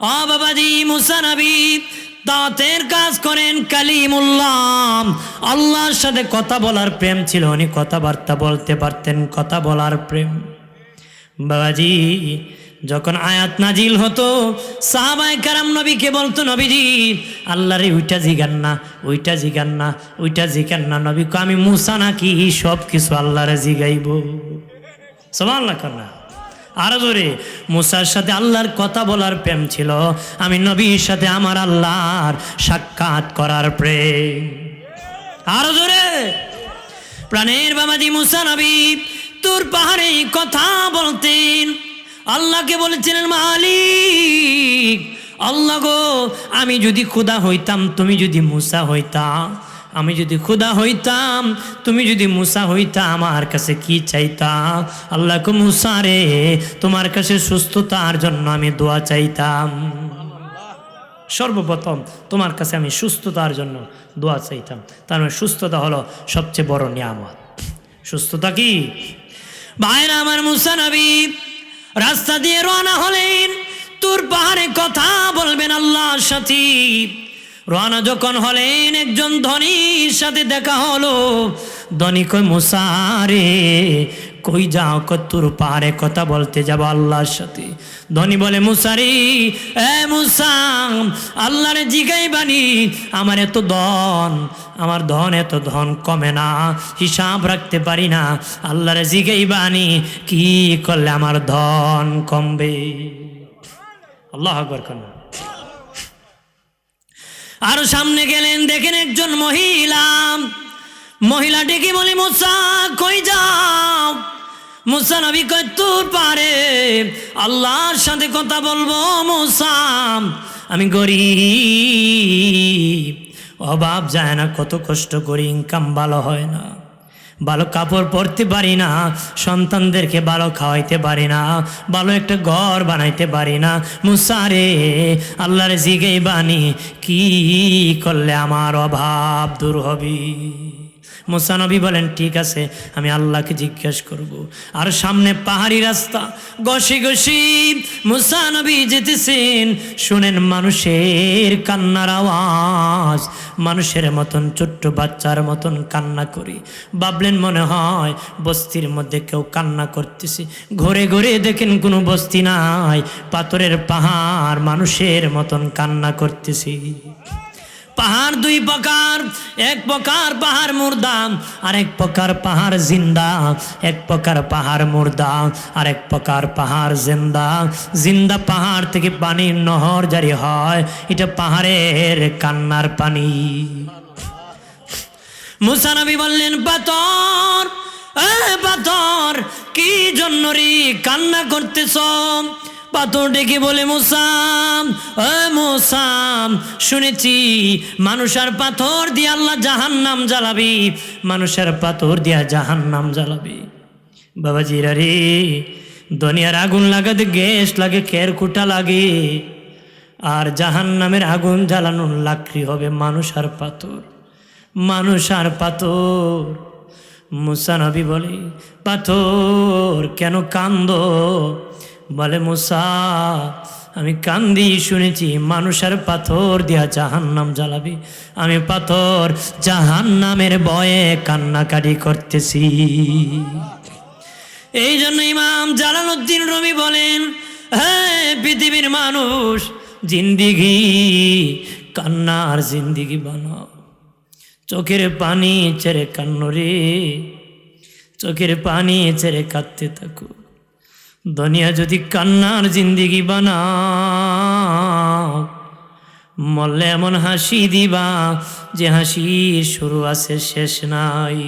অ বাবাজি মুসা নবী দাঁতের কাজ করেন কালিমুল্লাহ। আল্লাহর সাথে কথা বলার প্রেম ছিল উনি কথাবার্তা বলতে পারতেন কথা বলার প্রেম। বাবাজি যখন আয়াত নাজিল হতো সাহাবাই কারাম নবীকে বলতো নবীজি আল্লাহরে ওইটা জিগান না ওইটা জিগান না ওইটা জিগান না। নবী কো, আমি মুসা নাকি সব কিছু আল্লাহরে জিগাইব। সমান না। আরও জোরে, মুসার সাথে আল্লাহর কথা বলার প্রেম ছিল। আমি নবীর সাথে আমার আল্লাহর সাক্ষাৎ করার প্রেম। আরও জোরে, প্রাণের বাবাজি মুসা নবী, তোর পাহাড়ে কথা বলতেন। আল্লাহকে বলেছিলেন, মালিক, আল্লাহ গো, আমি যদি খুদা হইতাম, তুমি যদি মুসা হইতাম আমি যদি খুদা হইতাম, তুমি যদি মুসা হইতা, আমার কাছে কি চাইতাম আল্লাহকে মুসা রে, তোমার কাছে সুস্থতার জন্য আমি দোয়া চাইতাম। সর্বপ্রথম তোমার কাছে আমি সুস্থতার জন্য দোয়া চাইতাম। তার মানে সুস্থতা হলো সবচেয়ে বড় নিয়ামত। সুস্থতা কি? ভাইরা আমার মুসা নবী রাস্তা দিয়ে রওনা হলেন। তোর পাহাড়ে কথা বলবেন আল্লাহর সাথে। রওনা যখন হলেন একজন ধনীর সাথে দেখা হলো, ধনী কই মুসারে কই যাও কত্তুর পাহাড়ে কথা বলতে যাব আল্লাহর সাথে? ধনী বলে মুসারি এ মুসাম আল্লাহরে জিগাই বানি আমার এত ধন, আমার ধন এত ধন কমে না, হিসাব রাখতে পারি না, আল্লাহরে জিগাই বানি কি করলে আমার ধন কমবে? আল্লাহ আকবর কন্যা আরও সামনে গেলেন, দেখেন একজন মহিলা। মহিলা ডেকে বলে, মুসা, কই যাও? মুসা নবী তোর পারে আল্লাহর সাথে কথা বলব, মুসা। আমি গরিব। অভাব যায় না, কত কষ্ট করি, ইনকাম ভালো হয় না। ভালো কাপড় পরতে পারি না, সন্তানদেরকে ভালো খাওয়াইতে পারি না, ভালো একটা ঘর বানাইতে পারি না। মুসারে আল্লাহরে জিগে বাণী, কি করলে আমার অভাব দূর হবে? মুসানবী বলেন, ঠিক আছে, আমি আল্লাহকে জিজ্ঞেস করব। আর সামনে পাহাড়ি রাস্তা গসি গসি মুসানবী যেতেছেন। শুনেন মানুষের কান্নার আওয়াজ, মানুষের মতন, ছোট্ট বাচ্চার মতন কান্না করি। ভাবলেন মনে হয় বস্তির মধ্যে কেউ কান্না করতেছে। ঘরে ঘরে দেখেন কোনো বস্তি নাই, পাথরের পাহাড়, মানুষের মতন কান্না করতেছি। পাহাড়, দুই প্রকার। এক প্রকার পাহাড় মুর্দা, আর এক প্রকার পাহাড় জিন্দা। এক প্রকার পাহাড় মুর্দা, আর এক প্রকার পাহাড় জিন্দা। জিন্দা পাহাড় থেকে পানির নহর জারি হয়, এটা পাহাড়ের কান্নার পানি। মুসানবী বললেন পাথর এ পাথর কি জন্য রে কান্না করতেছ? পাথর ডেকে বলে, মোসাম, এ মোসাম, শুনেছি মানুষের পাথর দিয়ে আল্লাহ জাহান নাম জ্বালাবি, মানুষের পাথর দিয়া জাহান নাম জ্বালাবি। বাবাজিরা রে, দুনিয়ার আগুন লাগাতে গ্যাস লাগে কেরকুটা লাগে, আর জাহান নামের আগুন জ্বালানোর লাকড়ি হবে মানুষ আর পাথর মানুষ আর পাথর। মুসা নবী বলে, পাথর কেন কান্দ? বলে, মুসা, আমি কান্দি শুনেছি মানুষের পাথর দিয়া জাহান নাম জ্বালাবি। আমি পাথর জাহান নামের বয়ে কান্নাকাটি করতেছি। এই জন্য ইমাম জালালউদ্দিন রবি বলেন হ্যাঁ পৃথিবীর মানুষ, জিন্দিগি, কান্নার জিন্দিগি বানাও। চোখের পানি ছেড়ে কান্ন রে, চোখের পানি ছেড়ে কাঁদতে থাকো। দুনিয়া যদি কান্নার জিন্দিগি বানাও, মরলে এমন হাসি দিবা যে হাসি শুরু আছে শেষ নাই।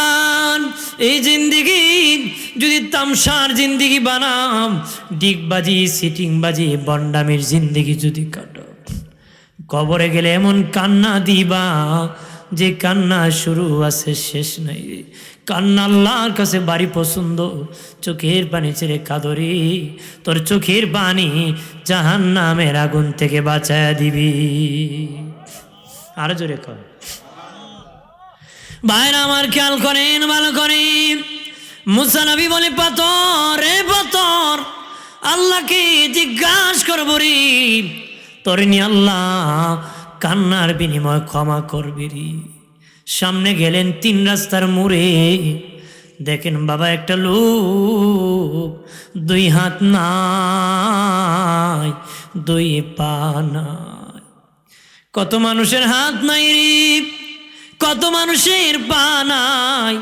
আর এই জিন্দিগি যদি তামসার জিন্দিগি বানাম ডিগবাজি, সিটিংবাজি, বন্ডামির জিন্দিগি যদি কাটো, কবরে গেলে এমন কান্না দিবা যে কান্না শুরু আছে, শেষ নাই। কান্না আল্লাহর কাছে বাড়ি পছন্দ, চোখের পানি ছেড়ে কাদরি। তোর চোখের পানি জাহান নামের আগুন থেকে বাঁচায় দিবি। আরও জোরে কর। ভাইরা আমার খেয়াল করেন, ভালো করেন। মুসানবী বলে, পাথর রে পাথর, আল্লাহকে জিজ্ঞাসা করব রে। তোর নি আল্লাহ কান্নার বিনিময় ক্ষমা করবি রে সামনে গেলেন তিন রাস্তার মোড়ে। দেখেন বাবা একটা লোক, দুই হাত নাই, দুই পা নাই। কত মানুষের হাত নাই রে, কত মানুষের পা নাই।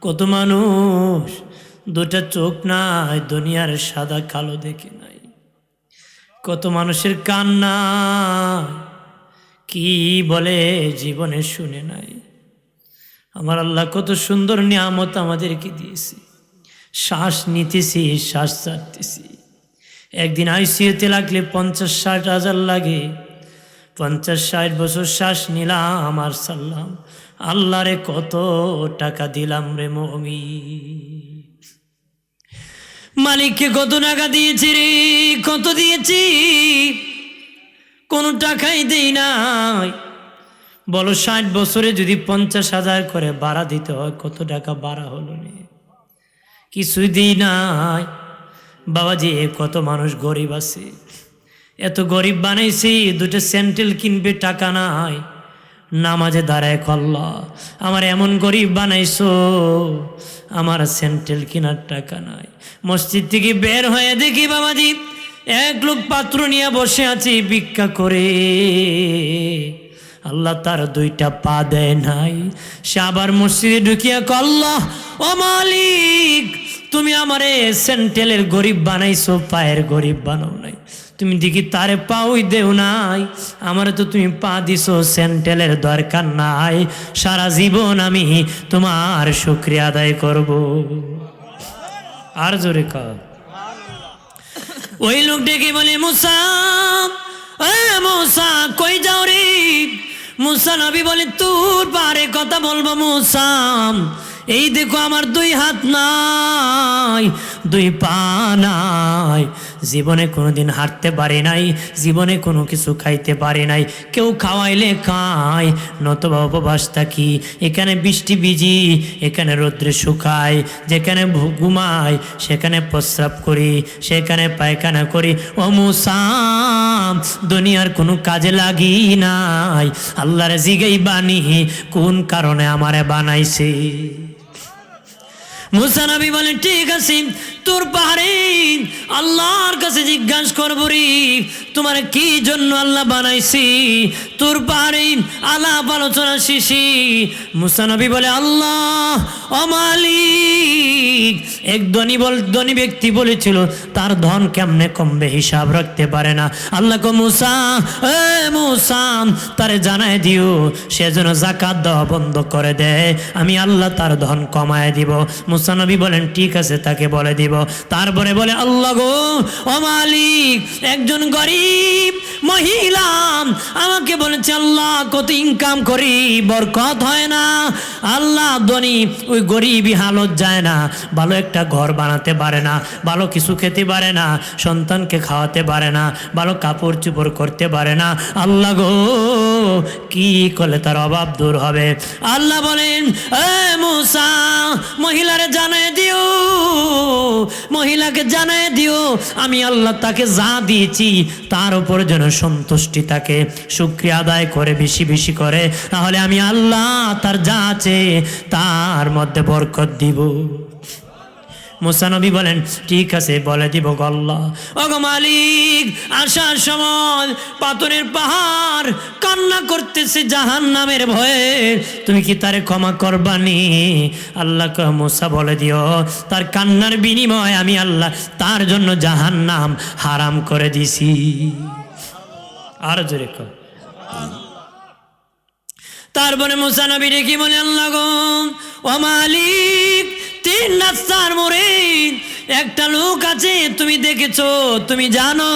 কত মানুষ, দুটা চোখ নাই, দুনিয়ার সাদা কালো দেখে নাই। কত মানুষের কান্না কি বলে জীবনে শুনে নাই? আমার আল্লাহ কত সুন্দর নিয়ামত আমাদেরকে দিয়েছে। শ্বাস নিতেছি, শ্বাস ছাড়তেছি। একদিন আইসিউতে লাগলে পঞ্চাশ ষাট হাজার লাগে। পঞ্চাশ ষাট বছর শ্বাস নিলাম আর সারলাম আল্লাহরে কত টাকা দিলাম রে মমি মালিককে কত টাকা দিয়েছি রে, কত দিয়েছি? কোনো টাকাই দেই নাই। বলো, ষাট বছরে যদি পঞ্চাশ হাজার করে ভাড়া দিতে হয়, কত টাকা ভাড়া হলো কিছুই দিই নাই। বাবাজি কত মানুষ গরিব আছে। এত গরিব বানাইছি, দুটো স্যান্ডেল কিনবে, টাকা নাই। নামাজে দাঁড়ায় কল্লা আমার এমন গরিব বানাইছো, আমার স্যান্ডেল কেনার টাকা নাই। মসজিদ থেকে বের হয়ে দেখি বাবাজি এক লোক পাত্র নিয়ে বসে আছি, ভিক্ষা করে। আল্লাহ তার দুইটা পা দেয় নাই। সে আবার মসজিদে ঢুকিয়া কল্লা ও মালিক, তুমি আমারে সেন্টেলের গরিব বানাইছো, পায়ের গরিব বানাও নাই। তুমি দেখি তারে পাওই দেও নাই। আমারে তো তুমি পা দিছো সেন্টেলের দরকার নাই। সারা জীবন আমি তোমার শুক্রিয়া আদায় করব। আর জোরে কর ওই লোক ডেকে বলে, মুসা মুসা, কই যাও রে? মুসা নবী বলে, তোর পারে কথা বলব, মুসা। এই দেখো আমার দুই হাত নাই, দুই পা নাই জীবনে কোনোদিন হাঁটতে পারি নাই, জীবনে কোনো কিছু খাইতে পারি নাই। কেউ খাওয়াইলে খায়, নতবা উপবাস থাকি এখানে বৃষ্টি বিজি এখানে রৌদ্রে শুকায়, যেখানে ঘুমাই, সেখানে প্রস্রাব করি, সেখানে পায়খানা করি। ও মুসাম দুনিয়ার কোনো কাজে লাগি নাই। আল্লাহর জিগেই বানি কোন কারণে আমারে বানাইছে? মুসা নবী বলেন, ঠিক আছে তোর পাহাড়ে আল্লাহর কাছে জিজ্ঞাসা করব রে, তোমার কি জন্য আল্লাহ বানাইছি? তোর পাহাড়ে আলাপ আলোচনা শেষে মুসা নবী বলে, আল্লাহ অমালিক এক ধনী বল, ধনী ব্যক্তি বলেছিল, তার ধন কেমনে কমবে হিসাব রাখতে পারে না। আল্লাহ কো, মুসা, এ মুসা, তারে জানায় দিও, সে যেন জাকাত দেওয়া বন্ধ করে দেয়। আমি আল্লাহ তার ধন কমায় দিব। মুসা নবী বলেন, ঠিক আছে, তাকে বলে দিব। তারপরে বলে আল্লাহ গো ও মালিক একজন গরিব মহিলা বলেছে, আল্লাহ, কত ইনকাম করি, বরকত হয় না। আল্লাহ ওই গরিবই হালত যায় না। ভালো একটা ঘর বানাতে পারে না, ভালো কিছু খেতে পারে না, সন্তানকে খাওয়াতে পারে না, ভালো কাপড় চুপড় করতে পারে না। আল্লাহ গো, কি করলে তার অভাব দূর হবে? আল্লাহ বলেন মহিলারে জানায় দিও, মহিলাকে জানায় দিও, আমি আল্লাহ তাকে যা দিয়েছি, তার উপর যেন সন্তুষ্টি তাকে শুক্রিয়া আদায় করে, বেশি বেশি করে, তাহলে আমি আল্লাহ তার যা আছে তার মধ্যে বরকত দিব। মুসানবী বলেন, ঠিক আছে, বলে দিব গল্লা ওগো মালিক, আসার সময় পাথরের পাহাড় কান্না করতেছে জাহান নামের ভয়ে। তুমি কি তারে ক্ষমা করবানি? আল্লাহ মুসা, বলে দিও। তার কান্নার বিনিময় আমি আল্লাহ তার জন্য জাহান নাম হারাম করে দিছি। আর জোরে কর তারপরে মুসানবী রেখি বলে, আল্লাহ ও মালিক, তিন রাস্তার মোড়ে একটা লোক আছে, তুমি দেখেছ, তুমি জানো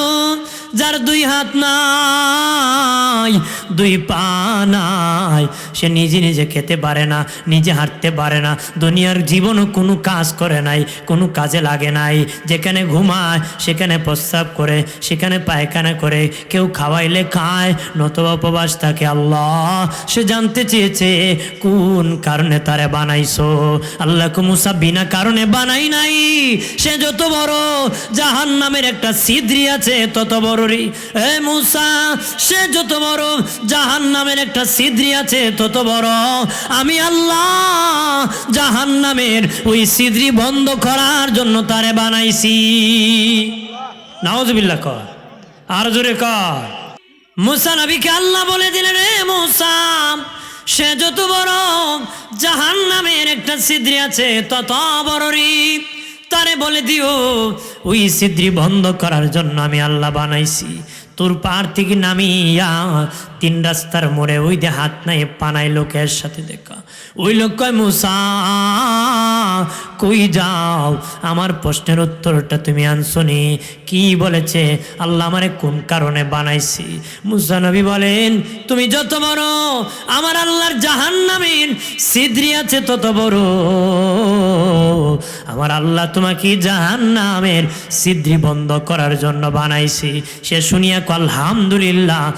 যার দুই হাত নাই, দুই পা নাই, সে নিজে নিজে খেতে পারে না, নিজে হাঁটতে পারে না, দুনিয়ার জীবনও কোনো কাজ করে নাই, কোনো কাজে লাগে নাই। যেখানে ঘুমায়, সেখানে প্রস্রাব করে, সেখানে পায়খানা করে, কেউ খাওয়াইলে খায়, নতবা উপবাস থাকে আল্লাহ। সে জানতে চেয়েছে, কোন কারণে তারে বানাইছো? আল্লাহ মুসা বিনা কারণে বানাই নাই। সে যত বড় জাহান নামের একটা সিদ্রি আছে, তত বড়রই এ মুসা, সে যত বড় জাহান নামের একটা সিদ্রি আছে, তত বড়। আমি আল্লাহ জাহান নামের ওই সিদ্রি বন্ধ করার জন্য তারে বানাইছি। নাওজবিল্লা কর। আর জোরে কর। মুসা নবীকে আল্লাহ বলে দিলেন রে মুসা, সে যত বড় জাহান নামের একটা সিদ্রি আছে, তত বড় বড়রই তারে বলে দিও, ওই সিদ্রি বন্ধ করার জন্য আমি আল্লাহ বানাইছি। তোর পার থেকে নামিয়া তিন রাস্তার মোড়ে ওই যে হাত নাই পানাই লোকের সাথে দেখা। ওই লোক কয়, মুসা, কই যাও? আমার প্রশ্নের উত্তরটা তুমি আনসনি। কি বলেছে? আল্লাহ আমারে কোন কারণে বানাইছি? মুসা নবী বলেন, তুমি যত বড়, আমার আল্লাহর জাহান্নামের সিদ্রি আছে তত বড়। আমার আল্লাহ তোমাকে জাহান্নামের সিদ্রি বন্ধ করার জন্য বানাইছি। সে শুনিয়া কো আলহামদুলিল্লাহ।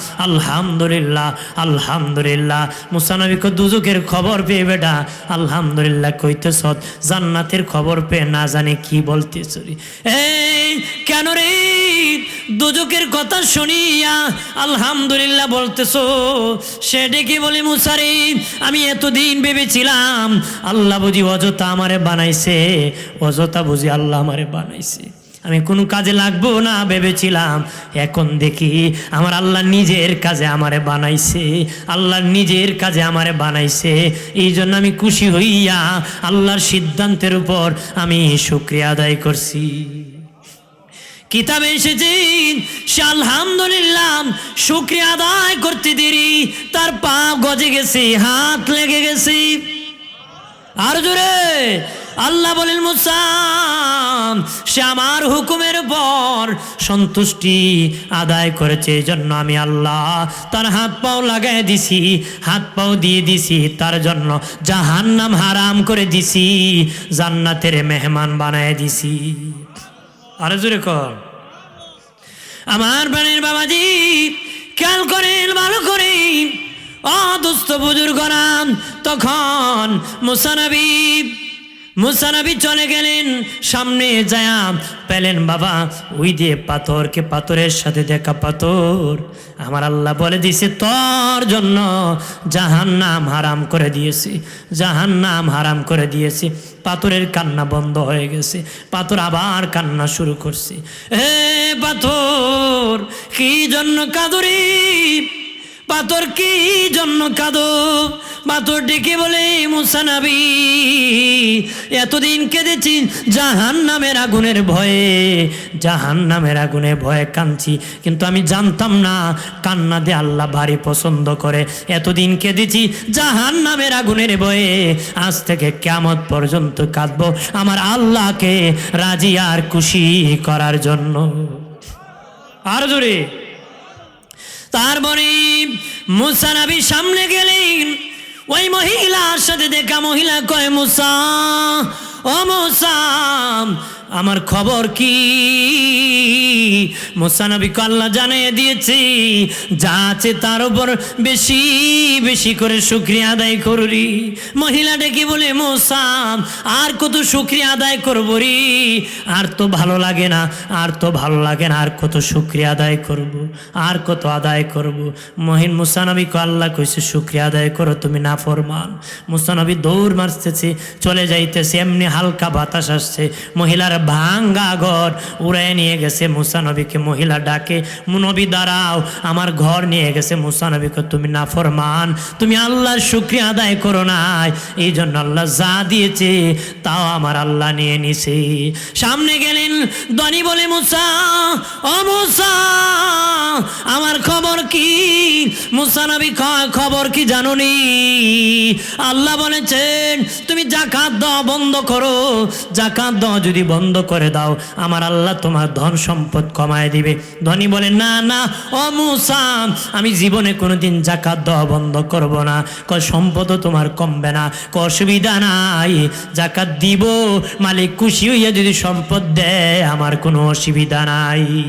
আলহামদুলিল্লাহ আলহামদুলিল্লাহ। মুসানবীকে দুজকের খবর পেয়ে বেটা, আলহামদুলিল্লাহ কইতেছ, জান্নাতের খবর পেয়ে না জানে কি বলতেছ রে। এই, কেন রে? দুজকের কথা শুনিয়া আলহামদুলিল্লাহ বলতেছ, সে ডেকে বলে মুসারি আমি এতদিন ভেবেছিলাম, আল্লাহ বুঝি অযথা আমারে বানাইছে, অযথা বুঝি আল্লাহ আমারে বানাইছে। আমি কোনো কাজে লাগবো না ভেবেছিলাম। এখন দেখি আমার আল্লাহ নিজের কাজে আমারে বানাইছে। আল্লাহ নিজের কাজে আমারে বানাইছে। এই জন্য আমি খুশি হইয়া আল্লাহর সিদ্ধান্তের উপর আমি শুক্রিয়া আদায় করছি। কিতাবে এসেছে, সে আলহামদুলিল্লাহ শুক্রিয়া আদায় করতে দেরি। তার পা গজে গেছে, হাত লেগে গেছে। আর জোরে আল্লাহ বলেন মুসাম সে আমার হুকুমের পর সন্তুষ্টি আদায় করেছে। জন্য আমি আল্লাহ তার হাত পাও লাগাই দিছি, হাত পাও দিয়ে দিছি, তার জন্য জাহান্নাম হারাম করে দিছি, জান্নাতের মেহমান বানায় দিছি। আরে জোরে কর। আমার বাড়ির বাবাজি, খেয়াল করেন, ভালো করেন। অদুস্থ বুজুর্গরাম তখন মুসানবী মুসানবী চলে গেলেন, সামনে যায়া পেলেন বাবা, ওই দিয়ে পাথরকে পাথরের সাথে দেখা পাথর। আমার আল্লাহ বলে দিয়েছে, তোর জন্য জাহান নাম হারাম করে দিয়েছি জাহান নাম হারাম করে দিয়েছি। পাথরের কান্না বন্ধ হয়ে গেছে, পাথর আবার কান্না শুরু করছে। এ পাথর, কি জন্য কাদরি? পাথর কি জন্য কাঁদো? পাথর ডেকে বলে মুসানাবি এতদিন কেঁদেছি জাহান নামের আগুনের ভয়ে জাহান নামের আগুনে ভয়ে কাঁদছি। কিন্তু আমি জানতাম না, কান্না দিয়ে আল্লাহ ভারী পছন্দ করে। এতদিন কেঁদেছি জাহান নামের আগুনের ভয়ে, আজ থেকে কেমত পর্যন্ত কাঁদবো আমার আল্লাহকে রাজি আর খুশি করার জন্য। আর জোরে। তারপরে মুসা নবী সামনে গেলেন। ওই মহিলার সাথে দেখা মহিলা কয় মুসা ও মুসা আমার খবর কি? মুসানবী আল্লাহ জানিয়ে দিয়েছি, যা আছে তার উপর বেশি বেশি করে শুক্রিয়া আদায় করুরি। মহিলা ডেকে বলে মোসাম আর কত শুক্রিয়া আদায় করব রি? আর তো ভালো লাগে না, আর তো ভালো লাগে না, আর কত শুক্রিয়া আদায় করব, আর কত আদায় করব? মহিন মুসানবী আল্লাহ কইছে, শুক্রিয়া আদায় করো, তুমি না ফরমান মুসানবী দৌড় মারতেছে, চলে যাইতেছে, এমনি হালকা বাতাস আসছে। মহিলার ভাঙ্গা ঘর উড়ায় নিয়ে গেছে মুসানবীকে মহিলা ডাকে নবী দাঁড়াও, আমার ঘর নিয়ে গেছে মুসানবীকে তুমি না ফরমান তুমি আল্লাহর শুক্রিয়া আদায় করো নাই এই জন্য আল্লাহ যা দিয়েছে তাও আমার আল্লাহ নিয়ে নিছে। সামনে গেলেন দনি বলে, মুসা, ও মুসা, আমার খবর কি? খবর কি জানুনি? আল্লাহ বলেছেন, তুমি জাকাত দাও বন্ধ করো। জাকাত দাও যদি বন্ধ করে দাও, আমার আল্লাহ তোমার ধন সম্পদ কমায় দিবে। ধনী বলে, না না, ও আমি জীবনে কোনোদিন জাকাত দেওয়া বন্ধ করব না। ক সম্পদও তোমার কমবে না। ক অসুবিধা নাই জাকাত দিব। মালিক খুশি হইয়া যদি সম্পদ দেয়, আমার কোনো অসুবিধা নাই।